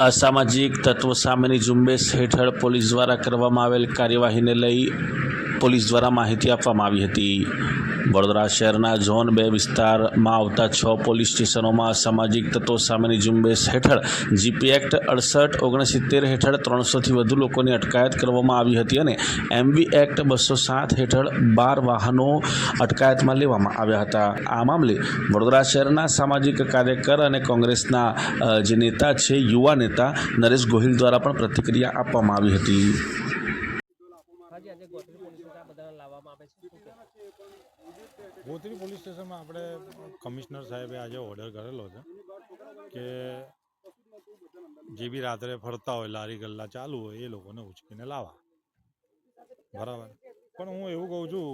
અસામાજિક તત્વો સામેની ઝુંબેશ હેઠળ પોલીસ દ્વારા કરવામાં આવેલ કાર્યવાહીને લઈ પોલીસ દ્વારા માહિતી આપવામાં આવી હતી. વડોદરા શહેરના ઝોન બે વિસ્તારમાં આવતા છ પોલીસ સ્ટેશનોમાં સામાજિક તત્વો સામેની ઝુંબેશ હેઠળ જીપી એક્ટ અડસઠ ઓગણસિત્તેર હેઠળ ત્રણસોથી વધુ લોકોની અટકાયત કરવામાં આવી હતી અને એમવી એક્ટ બસો સાત હેઠળ બાર વાહનો અટકાયતમાં લેવામાં આવ્યા હતા. આ મામલે વડોદરા શહેરના સામાજિક કાર્યકર અને કોંગ્રેસના જે નેતા છે, યુવા નેતા નરેશ ગોહિલ દ્વારા પણ પ્રતિક્રિયા આપવામાં આવી હતી. હાજી આજે ગોત્રી પોલીસ આ બધાને લાવવામાં આવે છે. ગોત્રી પોલીસ સ્ટેશનમાં આપણે કમિશનર સાહેબે આજે ઓર્ડર કરેલો છે કે જે બી રાત્રે ફરતા હોય, લારી ગલ્લા ચાલુ હોય, એ લોકોને ઉચકીને લાવવા. બરાબર? પણ હું એવું કહું છું,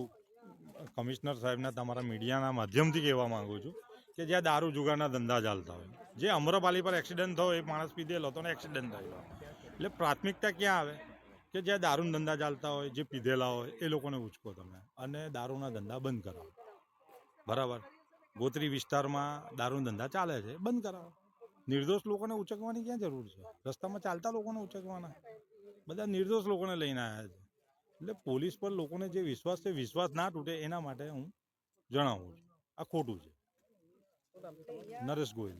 કમિશનર સાહેબના તમારા મીડિયાના માધ્યમથી કહેવા માંગુ છું કે જ્યાં દારૂ જુગારના ધંધા ચાલતા હોય, જે અમરપાલી પર એક્સિડન્ટ થયો, એ માણસ પીધેલો તો એક્સિડન્ટ થયેલો. એટલે પ્રાથમિકતા ક્યાં આવે? કે જ્યાં દારૂના ધંધા ચાલતા હોય, જે પીધેલા હોય, એ લોકોને ઉચકો તમે અને દારૂના ધંધા બંધ કરાવો. બરાબર? ગોત્રી વિસ્તારમાં દારૂના ધંધા ચાલે છે, બંધ કરાવો. નિર્દોષ લોકોને ઉચકવાની ક્યાં જરૂર છે? રસ્તામાં ચાલતા લોકોને ઉચકવાના. બધા નિર્દોષ લોકોને લઈને આવ્યા છે. એટલે પોલીસ પર લોકોને જે વિશ્વાસ છે, વિશ્વાસ ના તૂટે એના માટે હું જણાવું છું. આ ખોટું છે? નરેશ ગોયલ